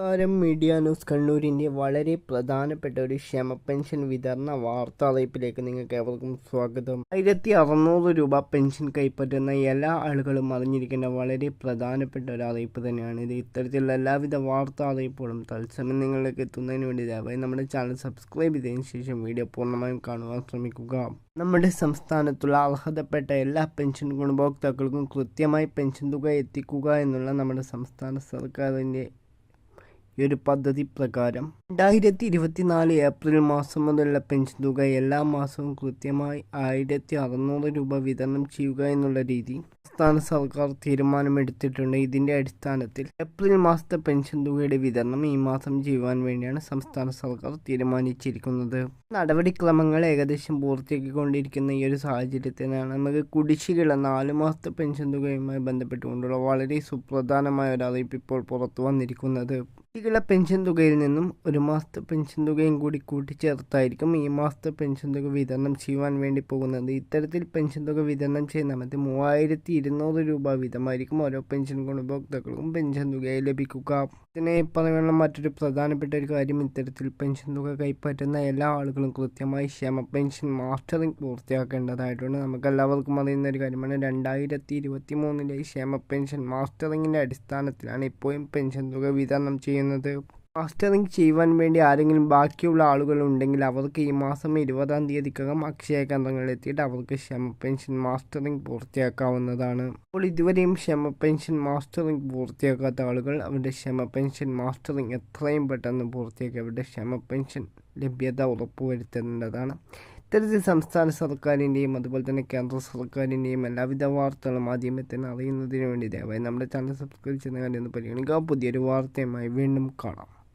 നമസ്കാരം media news കണ്ണൂരിന്റെ വളരെ പ്രധാനപ്പെട്ട ഒരു ക്ഷമ പെൻഷൻ വിതരണ വാർത്താ അറിയിപ്പിലേക്ക് നിങ്ങൾക്ക് ഏവർക്കും സ്വാഗതം. ആയിരത്തി അറുന്നൂറ് രൂപ പെൻഷൻ കൈപ്പറ്റുന്ന എല്ലാ ആളുകളും അറിഞ്ഞിരിക്കേണ്ട വളരെ പ്രധാനപ്പെട്ട ഒരു അറിയിപ്പ് തന്നെയാണ് ഇത്. ഇത്തരത്തിലുള്ള എല്ലാവിധ വാർത്താ അറിയിപ്പുകളും തത്സമയം നിങ്ങളിലേക്ക് എത്തുന്നതിന് വേണ്ടി ദയവായി നമ്മുടെ ചാനൽ സബ്സ്ക്രൈബ് ചെയ്തതിനു ശേഷം വീഡിയോ പൂർണമായും കാണുവാൻ ശ്രമിക്കുക. നമ്മുടെ സംസ്ഥാനത്തുള്ള അർഹതപ്പെട്ട എല്ലാ പെൻഷൻ ഗുണഭോക്താക്കൾക്കും കൃത്യമായി പെൻഷൻ തുക എത്തിക്കുക എന്നുള്ള നമ്മുടെ സംസ്ഥാന സർക്കാരിന്റെ ഈ ഒരു പദ്ധതി പ്രകാരം രണ്ടായിരത്തി ഇരുപത്തിനാല് ഏപ്രിൽ മാസം മുതലുള്ള പെൻഷൻ തുക എല്ലാ മാസവും കൃത്യമായി ആയിരത്തി അറുന്നൂറ് രൂപ വിതരണം ചെയ്യുക എന്നുള്ള രീതി സംസ്ഥാന സർക്കാർ തീരുമാനമെടുത്തിട്ടുണ്ട്. ഇതിന്റെ അടിസ്ഥാനത്തിൽ ഏപ്രിൽ മാസത്തെ പെൻഷൻ തുകയുടെ വിതരണം ഈ മാസം ചെയ്യുവാൻ വേണ്ടിയാണ് സംസ്ഥാന സർക്കാർ തീരുമാനിച്ചിരിക്കുന്നത്. നടപടിക്രമങ്ങൾ ഏകദേശം പൂർത്തിയാക്കിക്കൊണ്ടിരിക്കുന്ന ഈ ഒരു സാഹചര്യത്തിലാണ് നമുക്ക് കുടിശ്ശികള നാല് മാസത്തെ പെൻഷൻ തുകയുമായി ബന്ധപ്പെട്ടുകൊണ്ടുള്ള വളരെ സുപ്രധാനമായ ഒരു അറിയിപ്പ് ഇപ്പോൾ പുറത്തു വന്നിരിക്കുന്നത്. കുട്ടികളുടെ പെൻഷൻ തുകയിൽ നിന്നും ഒരു മാസത്തെ പെൻഷൻ തുകയും കൂടി കൂട്ടിച്ചേർത്തായിരിക്കും ഈ മാസത്തെ പെൻഷൻ തുക വിതരണം ചെയ്യുവാൻ വേണ്ടി പോകുന്നത്. ഇത്തരത്തിൽ പെൻഷൻ തുക വിതരണം ചെയ്യുന്ന മറ്റ് മൂവായിരത്തി ഇരുന്നൂറ് രൂപ വീതമായിരിക്കും ഓരോ പെൻഷൻ ഗുണഭോക്താക്കൾക്കും പെൻഷൻ തുകയായി ലഭിക്കുക. ഇതിനെ പറയാനുള്ള മറ്റൊരു പ്രധാനപ്പെട്ട ഒരു കാര്യം ഇത്തരത്തിൽ പെൻഷൻ തുക കൈപ്പറ്റുന്ന എല്ലാ ആളുകളും കൃത്യമായി ക്ഷമ പെൻഷൻ മാസ്റ്ററിംഗ് പൂർത്തിയാക്കേണ്ടതായിട്ടുണ്ട്. നമുക്ക് എല്ലാവർക്കും അറിയുന്ന ഒരു കാര്യമാണ്. രണ്ടായിരത്തി ഇരുപത്തി മൂന്നിലെ ക്ഷമ പെൻഷൻ മാസ്റ്ററിങ്ങിന്റെ അടിസ്ഥാനത്തിലാണ് ഇപ്പോഴും പെൻഷൻ തുക വിതരണം ചെയ്യുന്നത്. മാസ്റ്ററിംഗ് ചെയ്യുവാൻ വേണ്ടി ആരെങ്കിലും ബാക്കിയുള്ള ആളുകൾ ഉണ്ടെങ്കിൽ അവർക്ക് ഈ മാസം ഇരുപതാം തീയതിക്കകം അക്ഷയ കേന്ദ്രങ്ങളിൽ എത്തിയിട്ട് അവർക്ക് ക്ഷമ പെൻഷൻ മാസ്റ്ററിംഗ് പൂർത്തിയാക്കാവുന്നതാണ്. അപ്പോൾ ഇതുവരെയും ക്ഷമ പെൻഷൻ മാസ്റ്ററിംഗ് പൂർത്തിയാക്കാത്ത ആളുകൾ അവരുടെ ക്ഷമ പെൻഷൻ മാസ്റ്ററിംഗ് എത്രയും പെട്ടെന്ന് പൂർത്തിയാക്കി അവരുടെ ക്ഷമ പെൻഷൻ ലഭ്യത ഉറപ്പുവരുത്തേണ്ടതാണ്. ഇത്തരത്തിൽ സംസ്ഥാന സർക്കാരിന്റെയും അതുപോലെ തന്നെ കേന്ദ്ര സർക്കാരിന്റെയും എല്ലാവിധ വാർത്തകളും ആദ്യമേ അറിയുന്നതിന് വേണ്ടി ദയവായി നമ്മുടെ ചാനൽ സബ്സ്ക്രൈബ് ചെയ്യുന്ന കാര്യം ഒന്ന് പരിഗണിക്കുക. പുതിയൊരു വാർത്തയുമായി വീണ്ടും കാണാം.